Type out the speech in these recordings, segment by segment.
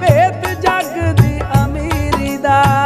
ਭੇਤ ਜੱਗ ਦੀ ਅਮੀਰੀ ਦਾ।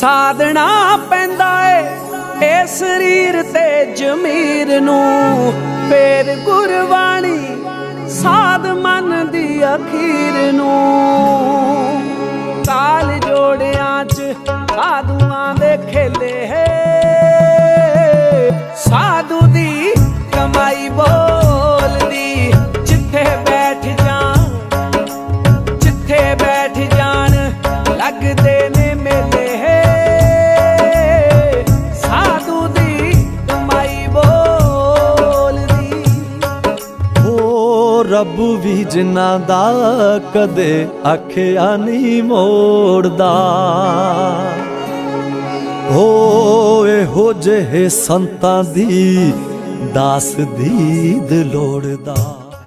ਸਾਧਣਾ ਪੈਂਦਾ ਏ ਇਹ ਸਰੀਰ ਤੇ ਜ਼ਮੀਰ ਨੂੰ। ਫੇਰ ਗੁਰਬਾਣੀ ਸਾਧ ਮਨ ਦੀ ਅਖੀਰ ਨੂੰ। ਕਾਲ ਜੋੜਿਆਂ ਚ ਸਾਧੂਆਂ ਦੇ ਖੇਲੇ ਹੈ। ਸਾਧੂ ਦੀ ਕਮਾਈ ਬੋ ਰੱਬ ਵੀ ਜਿਨ੍ਹਾਂ ਦਾ ਕਦੇ ਆਖਿਆ ਨਹੀਂ ਮੋੜਦਾ। ਓ ਇਹੋ ਜਿਹੇ ਸੰਤਾਂ ਦੀ ਦਾਸ ਦੀਦ ਲੋੜਦਾ।